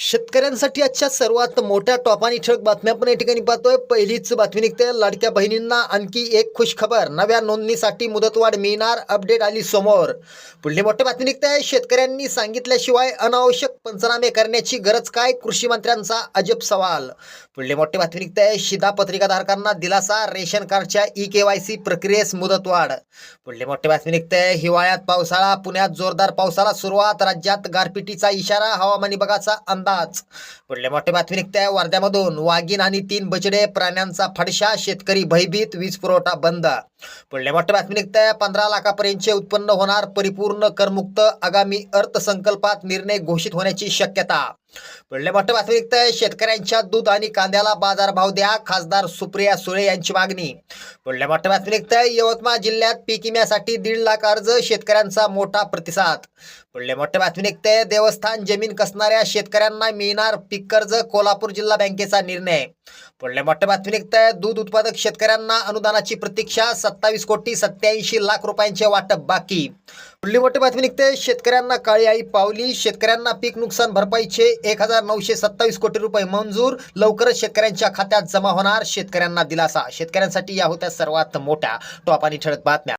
शेतकऱ्यांसाठी आजच्या सर्वात मोठ्या टॉप आणि ठळक बातम्या पण या ठिकाणी पाहतोय. पहिलीच बातमी निघते. लाडक्या बहिणींना आणखी एक खुश खबर नव्या नोंदणीसाठी मुदतवाढ मिळणार अपडेट आली समोर. पुढली मोठी बातमी निघते. शेतकऱ्यांनी सांगितल्याशिवाय अनावश्यक पंचनामे करण्याची गरज काय? कृषी मंत्र्यांचा अजब सवाल. पुढली मोठी बातमी निघते. शिधापत्रिकाधारकांना दिलासा रेशन कार्डच्या ई के वाय सी प्रक्रियेस मुदतवाढ. पुढली मोठी बातमी निघते. हिवाळ्यात पावसाळा पुण्यात जोरदार पावसाला सुरुवात राज्यात गारपिटीचा इशारा हवामान विभागाचा अंदाज पुढली मोठी बातमी निघते वर्ध्यामधून. वाघीण आणि तीन बछडे प्राण्यांचा फडशा शेतकरी भयभीत वीज पुरवठा बंद. पुढली मोठ्या बातमी निघते पंधरा लाखापर्यंतचे उत्पन्न होणार परिपूर्ण करमुक्त आगामी अर्थसंकल्पात निर्णय घोषित होण्याची शक्यता. पुढले मोठं बातमी शेतकऱ्यांच्या दूध आणि कांद्याला बाजारभाव द्या खासदार सुप्रिया सुळे यांची मागणी. पुढले मोठ्या बातमी यवतमाळ जिल्ह्यात पीक विम्यासाठी दीड लाख अर्ज शेतकऱ्यांचा मोठा प्रतिसाद. पुढले मोठ्या बातमी निघते देवस्थान जमीन कसणाऱ्या शेतकऱ्यांना मिळणार पीक कर्ज कोल्हापूर जिल्हा बँकेचा निर्णय. पुढले मोठ्या बातमी निघतंय दूध उत्पादक शेतकऱ्यांना अनुदानाची प्रतीक्षा सत्तावीस कोटी सत्याऐंशी लाख रुपयांचे वाटप बाकी. पुढली मोठी बातमी निघते शेतकऱ्यांना काळी आई पावली शेतकऱ्यांना पीक नुकसान भरपाईचे एक हजार नऊशे सत्तावीस कोटी रुपये मंजूर लवकरच शेतकऱ्यांच्या खात्यात जमा होणार शेतकऱ्यांना दिलासा. शेतकऱ्यांसाठी या होत्या सर्वात मोठ्या टॉप आणि ठळक बातम्या.